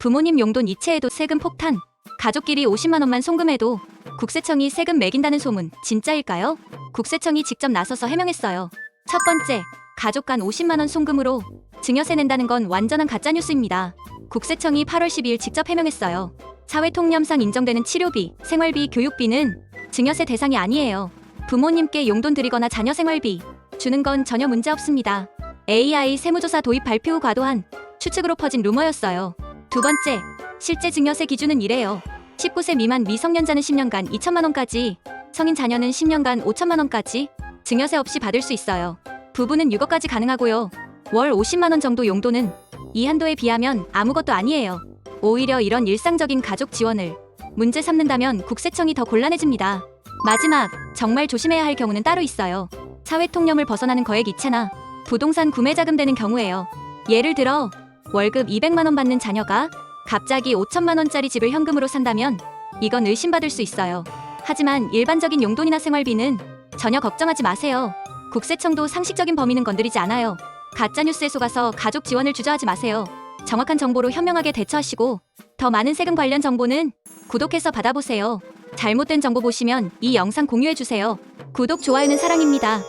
부모님 용돈 이체해도 세금 폭탄. 가족끼리 50만 원만 송금해도 국세청이 세금 매긴다는 소문 진짜일까요? 국세청이 직접 나서서 해명했어요. 첫 번째, 가족 간 50만 원 송금으로 증여세 낸다는 건 완전한 가짜 뉴스입니다. 국세청이 8월 12일 직접 해명했어요. 사회통념상 인정되는 치료비, 생활비, 교육비는 증여세 대상이 아니에요. 부모님께 용돈 드리거나 자녀 생활비 주는 건 전혀 문제 없습니다. AI 세무조사 도입 발표 후 과도한 추측으로 퍼진 루머였어요. 두 번째, 실제 증여세 기준은 이래요. 19세 미만 미성년자는 10년간 2천만 원까지, 성인 자녀는 10년간 5천만 원까지 증여세 없이 받을 수 있어요. 부부는 6억까지 가능하고요. 월 50만 원 정도 용도는 이 한도에 비하면 아무것도 아니에요. 오히려 이런 일상적인 가족 지원을 문제 삼는다면 국세청이 더 곤란해집니다. 마지막, 정말 조심해야 할 경우는 따로 있어요. 사회 통념을 벗어나는 거액 이체나 부동산 구매 자금 되는 경우에요. 예를 들어 월급 200만 원 받는 자녀가 갑자기 5천만 원짜리 집을 현금으로 산다면 이건 의심받을 수 있어요. 하지만 일반적인 용돈이나 생활비는 전혀 걱정하지 마세요. 국세청도 상식적인 범위는 건드리지 않아요. 가짜 뉴스에 속아서 가족 지원을 주저하지 마세요. 정확한 정보로 현명하게 대처하시고 더 많은 세금 관련 정보는 구독해서 받아보세요. 잘못된 정보 보시면 이 영상 공유해 주세요. 구독 좋아요는 사랑입니다.